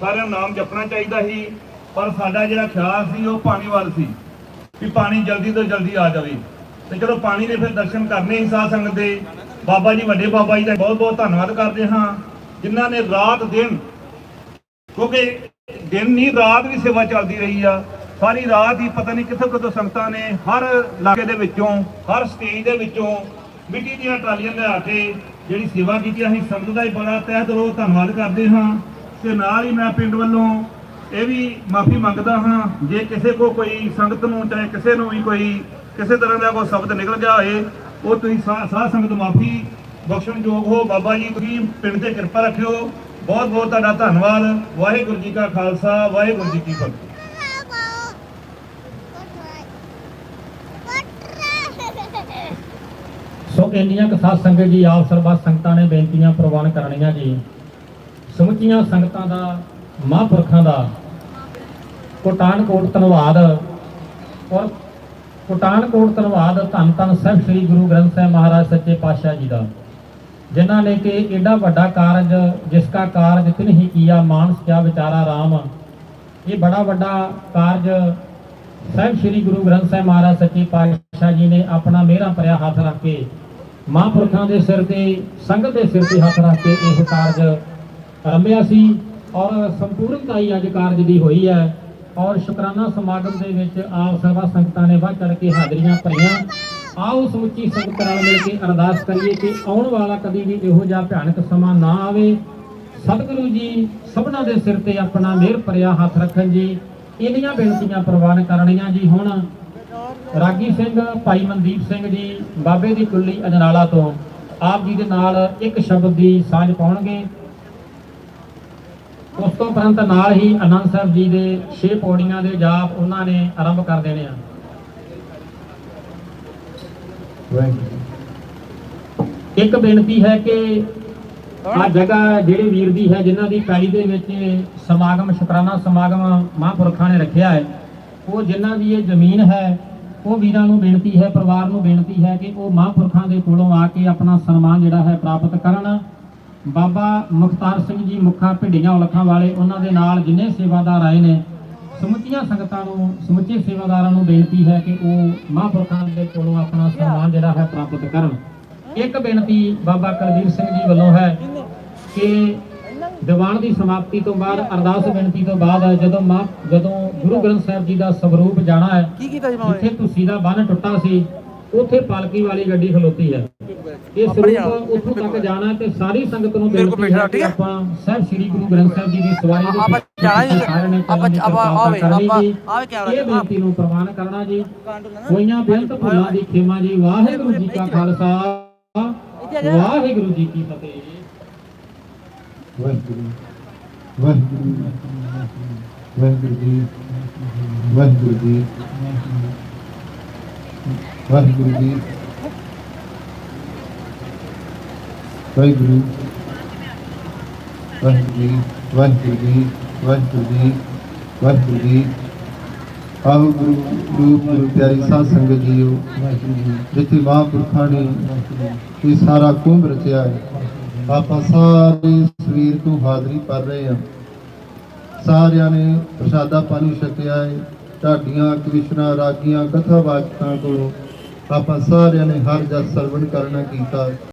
ਸਾਰਿਆਂ ਨੂੰ ਨਾਮ ਜਪਣਾ ਚਾਹੀਦਾ ਸੀ, ਪਰ ਸਾਡਾ ਜਿਹੜਾ ਖਿਆਲ ਸੀ, ਉਹ ਪਾਣੀ ਵੱਲ ਸੀ ਕਿ ਪਾਣੀ ਜਲਦੀ ਤੋਂ ਜਲਦੀ ਆ ਜਾਵੇ। ਤੇ ਚਲੋ ਪਾਣੀ ਦੇ ਫਿਰ ਦਰਸ਼ਨ ਕਰਨੇ ਹੀ ਸਾਧ ਸੰਗਤ ਦੇ। ਬਾਬਾ ਜੀ, ਵੱਡੇ ਬਾਬਾ ਜੀ ਦਾ ਬਹੁਤ ਬਹੁਤ ਧੰਨਵਾਦ ਕਰਦੇ ਹਾਂ, ਜਿਨ੍ਹਾਂ ਨੇ ਰਾਤ ਦਿਨ, ਕਿਉਂਕਿ ਦਿਨ ਨਹੀਂ, ਰਾਤ ਵੀ ਸੇਵਾ ਚੱਲਦੀ ਰਹੀ ਆ। ਸਾਰੀ ਰਾਤ ਹੀ ਪਤਾ ਨਹੀਂ ਕਿੱਥੋਂ ਕਿੱਥੋਂ ਸੰਗਤਾਂ ਨੇ ਹਰ ਇਲਾਕੇ ਦੇ ਵਿੱਚੋਂ, ਹਰ ਸਟੇਜ ਦੇ ਵਿੱਚੋਂ ਮਿੱਟੀ ਦੀਆਂ ਟਰਾਲੀਆਂ ਲਿਆ ਕੇ ਜਿਹੜੀ ਸੇਵਾ ਕੀਤੀ, ਅਸੀਂ ਸੰਗਤ ਦਾ ਹੀ ਬੜਾ ਤਹਿ ਦਿਲੋਂ ਧੰਨਵਾਦ ਕਰਦੇ ਹਾਂ। ਤੇ ਨਾਲ ਹੀ ਮੈਂ ਪਿੰਡ ਵੱਲੋਂ ਇਹ ਵੀ ਮਾਫੀ ਮੰਗਦਾ ਹਾਂ, ਜੇ ਕਿਸੇ ਕੋ ਕੋਈ ਸੰਗਤ ਨੂੰ ਚਾਹੇ ਕਿਸੇ ਨੂੰ ਵੀ ਕੋਈ ਕਿਸੇ ਤਰ੍ਹਾਂ ਦਾ ਕੋਈ ਸ਼ਬਦ ਨਿਕਲ ਗਿਆ ਹੋਏ ਉਹ ਤੁਸੀਂ ਸਾਧ ਸੰਗਤ ਮਾਫੀ ਬਖਸ਼ਣਯੋਗ ਹੋ। ਬਾਬਾ ਜੀ, ਤੁਸੀਂ ਪਿੰਡ ਤੇ ਕਿਰਪਾ ਰੱਖਿਓ। ਬਹੁਤ ਬਹੁਤ ਤੁਹਾਡਾ ਧੰਨਵਾਦ। ਵਾਹਿਗੁਰੂ ਜੀ ਕਾ ਖਾਲਸਾ, ਵਾਹਿਗੁਰੂ ਜੀ ਕੀ ਫਤਿਹ। ਸੋ ਇੰਨੀਆਂ ਕੁ ਸਾਧ ਸੰਗਤ ਜੀ, ਆਪ ਸਰਬੱਤ ਸੰਗਤਾਂ ਨੇ ਬੇਨਤੀਆਂ ਪ੍ਰਵਾਨ ਕਰਨੀਆਂ ਜੀ। ਸਮੁੱਚੀਆਂ ਸੰਗਤਾਂ ਦਾ, ਮਹਾਂਪੁਰਖਾਂ ਦਾ, ਕੋਟਾਨਕੋਟ ਧੰਨਵਾਦ। ਔਰ ਕੋਟਾਨਕੋਟ ਧੰਨਵਾਦ ਧੰਨ ਧੰਨ ਸਾਹਿਬ ਸ੍ਰੀ ਗੁਰੂ ਗ੍ਰੰਥ ਸਾਹਿਬ ਮਹਾਰਾਜ ਸੱਚੇ ਪਾਤਸ਼ਾਹ ਜੀ ਦਾ, ਜਿਨ੍ਹਾਂ ਨੇ ਕਿ ਐਡਾ ਵੱਡਾ ਕਾਰਜ, ਜਿਸ ਕਾ ਕਾਰਜ ਤਿਨ ਹੀ ਕੀਆ, ਮਾਨਸ ਕਿਆ ਵਿਚਾਰਾ ਰਾਮ। ਇਹ ਬੜਾ ਵੱਡਾ ਕਾਰਜ ਸਾਹਿਬ ਸ੍ਰੀ ਗੁਰੂ ਗ੍ਰੰਥ ਸਾਹਿਬ ਮਹਾਰਾਜ ਸੱਚੇ ਪਾਤਸ਼ਾਹ ਜੀ ਨੇ ਆਪਣਾ ਮਿਹਰਾਂ ਭਰਿਆ ਹੱਥ ਰੱਖ ਕੇ, ਮਹਾਂਪੁਰਖਾਂ ਦੇ ਸਿਰ ਤੇ, ਸੰਗਤ ਦੇ ਸਿਰ ਤੇ ਹੱਥ ਰੱਖ ਕੇ ਇਹ ਕਾਰਜ ਆਰੰਭਿਆ ਸੀ ਔਰ ਸੰਪੂਰਨਤਾਈ ਅੱਜ ਕਾਰਜ ਦੀ ਹੋਈ ਹੈ। ਔਰ ਸ਼ੁਕਰਾਨਾ ਸਮਾਗਮ ਦੇ ਵਿੱਚ ਆਪ ਸਭਾ ਸੰਗਤਾਂ ਨੇ ਵੱਧ ਚੜ ਕੇ ਹਾਜ਼ਰੀਆਂ ਭਰੀਆਂ। ਆਓ ਸਮੁੱਚੀ ਸੰਗਤ ਨਾਲ ਮਿਲ ਕੇ ਅਰਦਾਸ ਕਰੀਏ ਕਿ ਆਉਣ ਵਾਲਾ ਕਦੀ ਵੀ ਇਹੋ ਜਿਹਾ ਭਿਆਨਕ ਸਮਾਂ ਨਾ ਆਵੇ। ਸਤਿਗੁਰੂ ਜੀ, ਸਭਨਾਂ ਦੇ ਸਿਰ ਤੇ ਆਪਣਾ ਮਿਹਰ ਭਰਿਆ ਹੱਥ ਰੱਖਣ ਜੀ। ਇਹਨੀਆਂ ਬੇਨਤੀਆਂ ਪ੍ਰਵਾਨ ਕਰਨੀਆਂ ਜੀ ਹੁਣ। ਰਾਗੀ ਸਿੰਘ, ਭਾਈ ਮਨਦੀਪ ਸਿੰਘ ਜੀ, ਬਾਬੇ ਦੀ ਕੁੱਲੀ ਅਜਨਾਲਾ ਤੋਂ ਆਪ ਜੀ ਦੇ ਨਾਲ ਇੱਕ ਸ਼ਬਦ ਦੀ ਸਾਂਝ ਪਾਉਣਗੇ। ਉਸ ਤੋਂ ਉਪਰੰਤ ਨਾਲ ਹੀ ਆਨੰਦ ਸਾਹਿਬ ਜੀ ਦੇ 6 ਪੌੜੀਆਂ ਦੇ ਜਾਪ ਉਹਨਾਂ ਨੇ ਆਰੰਭ ਕਰ ਦੇਣੇ ਆ। ਇੱਕ ਬੇਨਤੀ ਹੈ ਕਿ ਆ ਜਗ੍ਹਾ ਜਿਹੜੇ ਵੀਰ ਦੀ ਹੈ ਜਿਨ੍ਹਾਂ ਦੀ ਪੈਲੀ ਦੇ ਵਿੱਚ ਸਮਾਗਮ ਸ਼ੁਕਰਾਨਾ ਸਮਾਗਮ ਮਹਾਂਪੁਰਖਾਂ ਨੇ ਰੱਖਿਆ ਹੈ ਉਹ ਜਿਨ੍ਹਾਂ ਦੀ ਇਹ ਜ਼ਮੀਨ ਹੈ ਉਹ ਵੀਰਾਂ ਨੂੰ ਬੇਨਤੀ ਹੈ ਪਰਿਵਾਰ ਨੂੰ ਬੇਨਤੀ ਹੈ ਕਿ ਉਹ ਮਹਾਂਪੁਰਖਾਂ ਦੇ ਕੋਲੋਂ ਆ ਕੇ ਆਪਣਾ ਸਨਮਾਨ ਜਿਹੜਾ ਹੈ ਪ੍ਰਾਪਤ ਕਰਨ। ਬਾਬਾ ਮੁਖਤਾਰ ਸਿੰਘ ਜੀ ਮੁੱਖਾ ਭਿੰਡੀਆਂ ਉਲਖਾਂ ਵਾਲੇ ਉਹਨਾਂ ਦੇ ਨਾਲ ਜਿੰਨੇ ਸੇਵਾਦਾਰ ਆਏ ਨੇ ਸਮੁੱਚੀਆਂ ਸੰਗਤਾਂ ਨੂੰ ਸਮੁੱਚੇ ਸੇਵਾਦਾਰਾਂ ਨੂੰ ਬੇਨਤੀ ਹੈ ਕਿ ਉਹ ਮਹਾਂਪੁਰਖਾਂ ਦੇ ਕੋਲੋਂ ਆਪਣਾ ਸਨਮਾਨ ਜਿਹੜਾ ਹੈ ਪ੍ਰਾਪਤ ਕਰਨ। ਇੱਕ ਬੇਨਤੀ ਬਾਬਾ ਕੁਲਵੀਰ ਸਿੰਘ ਜੀ ਵੱਲੋਂ ਹੈ ਕਿ ਦੀਵਾਨ ਦੀ ਸਮਾਪਤੀ ਤੋਂ ਬਾਅਦ ਅਰਦਾਸ ਬੇਨਤੀ ਤੋਂ ਬਾਅਦ ਜਦੋਂ ਮਾਂ ਜਦੋਂ ਗੁਰੂ ਗ੍ਰੰਥ ਸਾਹਿਬ ਜੀ ਦਾ ਸਵਰੂਪ ਜਾਣਾ ਹੈ ਜਿੱਥੇ ਤੁਸੀਂ ਦਾ ਬੰਨ ਟੁੱਟਾ ਸੀ ਉੱਥੇ ਪਾਲਕੀ ਵਾਲੀ ਗੱਡੀ ਖਲੋਤੀ ਹੈ। ਇਹ ਸਰੂਪ ਉੱਥੋਂ ਤੱਕ ਜਾਣਾ ਤੇ ਸਾਰੀ ਸੰਗਤ ਨੂੰ ਬੇਨਤੀ ਹੈ ਕਿ? ਆਪਾਂ ਸਾਹਿਬ ਸ੍ਰੀ ਗੁਰੂ ਗ੍ਰੰਥ ਸਾਹਿਬ ਜੀ ਦੀ ਸਵਾਰੀ ਦੇ ਆਪਾਂ ਜਾਣਾ ਆਪਾਂ- ਆਪਾਂ ਆਵੇ, ਆਪਾਂ-। ਆਵੇ ਕੈਮਰਾ ਇਹ ਬੇਨਤੀ ਨੂੰ ਪ੍ਰਵਾਨ ਕਰਨਾ ਜੀ। ਹੋਈਆਂ ਬੇਨਤ ਭੁੱਲਾਂ ਦੀ ਖਿਮਾ ਜੀ। ਵਾਹਿਗੁਰੂ ਜੀ ਕਾ ਖਾਲਸਾ। ਵਾਹਿਗੁਰੂ ਜੀ ਕੀ ਫਤਿਹ। ਵਾਹਿਗੁਰੂ ਵਾਹਿਗੁਰੂ ਵਾਹਿਗੁਰੂ ਜੀ। ਵਾਹਿਗੁਰੂ ਜੀ ਵਾਹਿਗੁਰੂ ਜੀ ਵਾਹਿਗੁਰੂ ਵਾਹਿਗੁਰੂ ਜੀ ਵਾਹਿਗੁਰੂ ਜੀ ਵਾਹਿਗੁਰੂ ਜੀ ਵਾਹਿਗੁਰੂ ਜੀ ਆਓ ਗੁਰੂ ਗੁਰੂ ਗੁਰੂ ਪਿਆਰੀ ਸਾਧ ਸੰਗਤ ਜੀਓ ਜਿੱਥੇ ਮਹਾਂਪੁਰਖਾਂ ਨੇ ਇਹ ਸਾਰਾ ਕੁੰਭ ਰਚਿਆ ਹੈ ਆਪਾਂ ਸਾਰੇ ਸਰੀਰ ਤੋਂ ਹਾਜ਼ਰੀ ਭਰ ਰਹੇ ਹਾਂ ਸਾਰਿਆਂ ਨੇ ਪ੍ਰਸ਼ਾਦਾ ਪਾਣੀ ਛਕਿਆ ਹੈ ਢਾਡੀਆਂ ਕ੍ਰਿਸ਼ਨਾ ਰਾਗੀਆਂ ਕਥਾ ਵਾਚਕਾਂ ਕੋਲੋਂ ਆਪਾਂ ਸਾਰਿਆਂ ਨੇ ਹਰ ਜਸ ਸਰਵਣ ਕਰਨਾ ਕੀਤਾ।